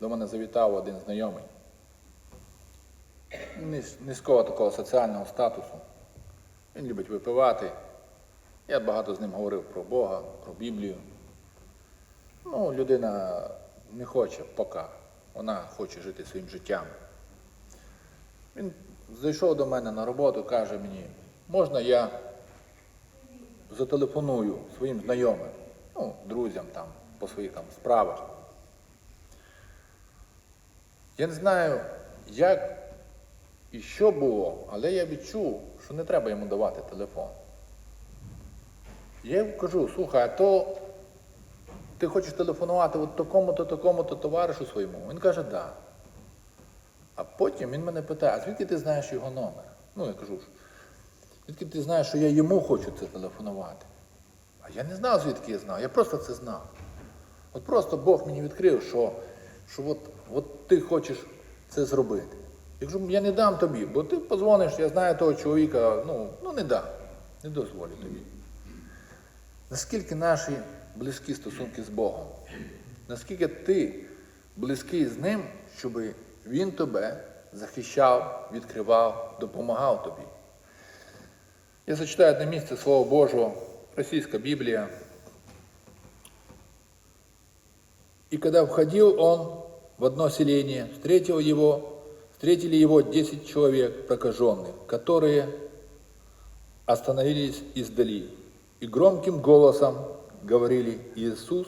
До мене завітав один знайомий. Низького такого соціального статусу. Він любить випивати. Я багато з ним говорив про Бога, про Біблію. Ну, людина не хоче поки. Вона хоче жити своїм життям. Він зайшов до мене на роботу, каже мені, можна я зателефоную своїм знайомим, ну, друзям там, по своїх там справах. Я не знаю, як і що було, але я відчув, що не треба йому давати телефон. Я йому кажу, слухай, а то ти хочеш телефонувати от такому-то, такому-то товаришу своєму? Він каже, так. Да. А потім він мене питає, а звідки ти знаєш його номер? Ну, я кажу, звідки ти знаєш, що я йому хочу це телефонувати? А я не знав, звідки я знав, я просто це знав. От просто Бог мені відкрив, що, що от, от ти хочеш це зробити. Якщо я не дам тобі, бо ти позвониш, я знаю того чоловіка, ну, ну не дам, не дозволю тобі. Наскільки наші близькі стосунки з Богом? Наскільки ти близький з Ним, щоб Він тебе захищав, відкривав, допомагав тобі? Я зачитаю одне місце Слова Божого, російська Біблія. И когда входил он в одно селение, встретил его, встретили его десять человек прокаженных, которые остановились издали и громким голосом говорили Иисус,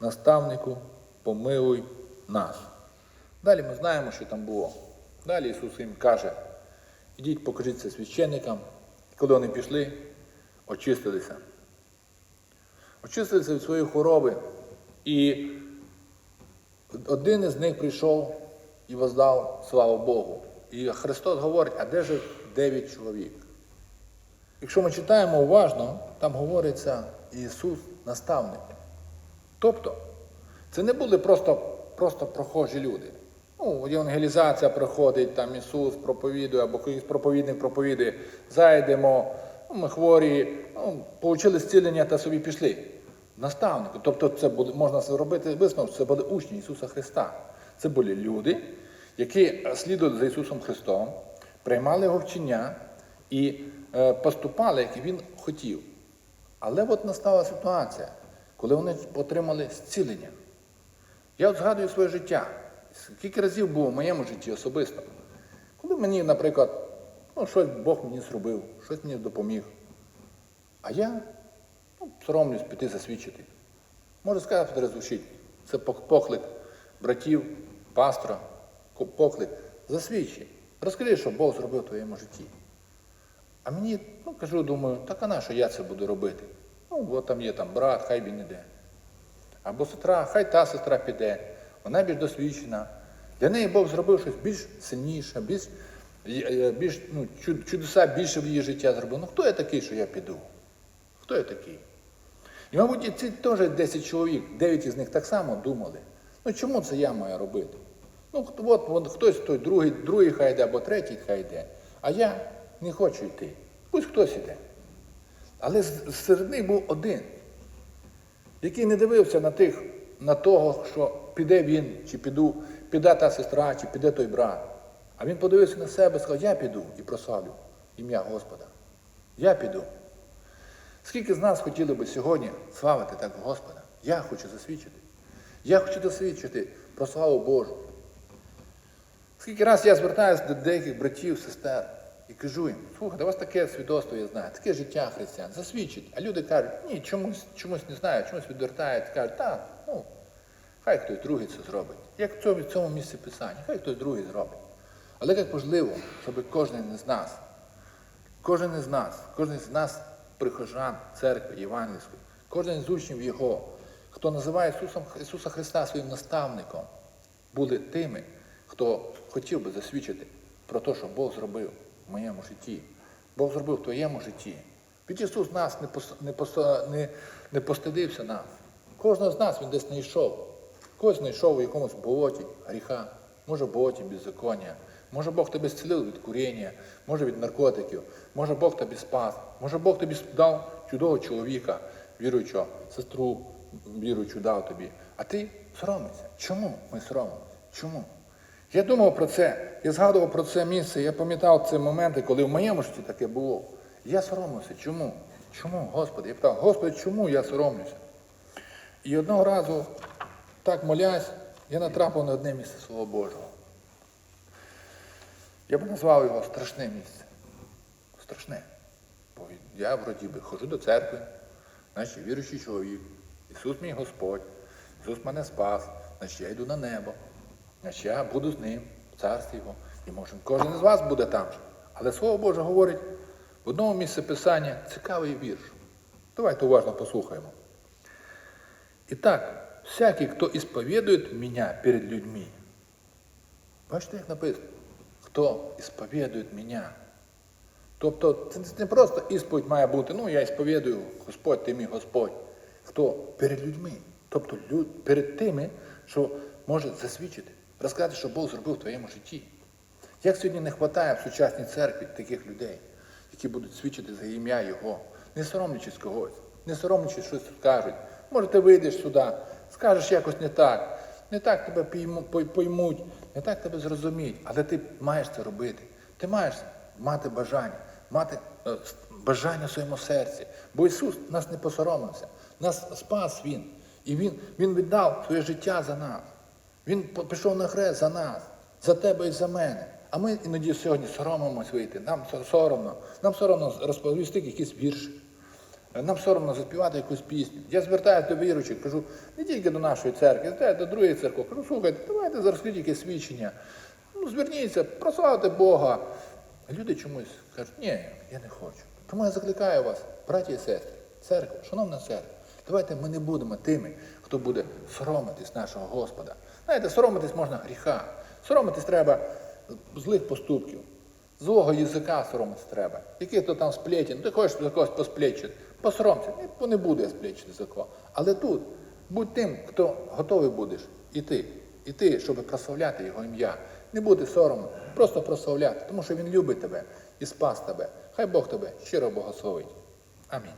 наставнику, помилуй нас. Далі ми знаємо, що там було. Далі Ісус їм каже, ідіть покажіться священникам. І коли вони пішли, очистилися. Очистилися від своєї хвороби. І один із них прийшов і воздав славу Богу. І Христос говорить, а де ж дев'ять чоловік? Якщо ми читаємо уважно, там говориться Ісус наставник. Тобто, це не були просто, просто прохожі люди. Ну, евангелізація проходить, там Ісус проповідує, або якийсь проповідник проповідує, зайдемо, ну, ми хворі, ну, отримали зцілення та собі пішли. Наставники. Тобто це буде, можна зробити висновок, це були учні Ісуса Христа. Це були люди, які слідували за Ісусом Христом, приймали Його вчення і е, поступали, як Він хотів. Але от настала ситуація, коли вони отримали зцілення. Я от згадую своє життя. Скільки разів було в моєму житті особисто, коли мені, наприклад, ну, щось Бог мені зробив, щось мені допоміг. А я ну, соромлюсь піти засвідчити. Можу сказати, перезвучить. Це поклик братів, пастора, поклик. Засвідчи. Розкажи, що Бог зробив в твоєму житті. А мені, ну кажу, думаю, так а на що я це буду робити? Ну, от там є там брат, хай він іде. Або сестра, хай та сестра піде, вона більш досвідчена. Для неї Бог зробив щось більш сильніше, більш, е, більш ну, чудеса більше в її життя зробив. Ну хто я такий, що я піду? Хто я такий? І, мабуть, ці теж 10 чоловік, 9 із них так само думали. Ну чому це я маю робити? Ну, от, от хтось той другий, другий хай йде, або третій хай йде. А я не хочу йти. Пусть хтось іде. Але серед них був один, який не дивився на тих, на того, що піде він, чи піду, піде та сестра, чи піде той брат. А він подивився на себе і сказав, я піду і прославлю ім'я Господа. Я піду. Скільки з нас хотіли би сьогодні славити так Господа? Я хочу засвідчити. Я хочу засвідчити про славу Божу. Скільки раз я звертаюся до деяких братів, сестер і кажу їм, слухайте, у вас таке свідоцтво, я знаю, таке життя християн, засвідчить. А люди кажуть, ні, чомусь, чомусь не знаю, чомусь відвертають, кажуть, так, ну, хай хтось другий це зробить. Як в цьому, місці писання, хай хтось другий зробить. Але як важливо, щоб кожен із нас, кожен із нас, кожен з нас прихожан церкви Євангельської, кожен з учнів Його, хто називає Ісусом, Ісуса Христа своїм наставником, були тими, хто хотів би засвідчити про те, що Бог зробив в моєму житті. Бог зробив в твоєму житті. Від Ісус нас не, пос, не, пос, не, не постидився нас. Кожного з нас він десь знайшов. Когось знайшов у якомусь болоті гріха, може болоті беззаконня. Може Бог тебе зцілив від куріння, може від наркотиків, може Бог тобі спас, може Бог тобі дав чудового чоловіка, віруючого, сестру віруючу дав тобі. А ти соромишся. Чому ми соромимося? Чому? Я думав про це, я згадував про це місце, я пам'ятав ці моменти, коли в моєму житті таке було. Я соромився. Чому? Чому, Господи? Я питав, Господи, чому я соромлюся? І одного разу, так молясь, я натрапив на одне місце Слова Божого. Я б назвав його страшне місце. Страшне. Бо я вроді би ходжу до церкви, значить віруючий чоловік. Ісус мій Господь, Ісус мене спас, значить я йду на небо, значить я буду з ним, в царстві Його. І може кожен із вас буде там же. Але Слово Боже говорить в одному місці Писання цікавий вірш. Давайте уважно послухаємо. Итак, всякий, кто исповедует меня перед людьми. Бачите, як написано? Хто ісповідує мене. Тобто це не просто ісповідь має бути, ну я ісповідую, Господь, ти мій Господь. Хто перед людьми, тобто люд, перед тими, що може засвідчити, розказати, що Бог зробив в твоєму житті. Як сьогодні не вистачає в сучасній церкві таких людей, які будуть свідчити за ім'я Його, не соромлячись когось, не соромлячись щось скажуть. Може, ти вийдеш сюди, скажеш якось не так, не так тебе поймуть, не так тебе зрозуміють, але ти маєш це робити. Ти маєш мати бажання, мати е, бажання в своєму серці. Бо Ісус нас не посоромився, нас спас Він. І Він, він віддав своє життя за нас. Він пішов на хрест за нас, за тебе і за мене. А ми іноді сьогодні соромимось вийти. Нам соромно. Нам соромно розповісти якийсь вірш. Нам соромно заспівати якусь пісню. Я звертаюся до віруючих, кажу, не тільки до нашої церкви, звертаюся до другої церкви. Кажу, слухайте, давайте розкрити якесь свідчення. Ну, зверніться, прославте Бога. А люди чомусь кажуть, ні, я не хочу. Тому я закликаю вас, браті і сестри, церква, шановна церква, давайте ми не будемо тими, хто буде соромитись нашого Господа. Знаєте, соромитись можна гріха. Соромитись треба злих поступків. Злого язика соромитися треба. Який хто там сплетен, ти хочеш за когось посплечити, посоромся, бо не буде я сплечити. Але тут будь тим, хто готовий будеш іти, іти, щоб прославляти його ім'я. Не бути соромно, просто прославляти, тому що він любить тебе і спас тебе. Хай Бог тебе щиро благословить. Амінь.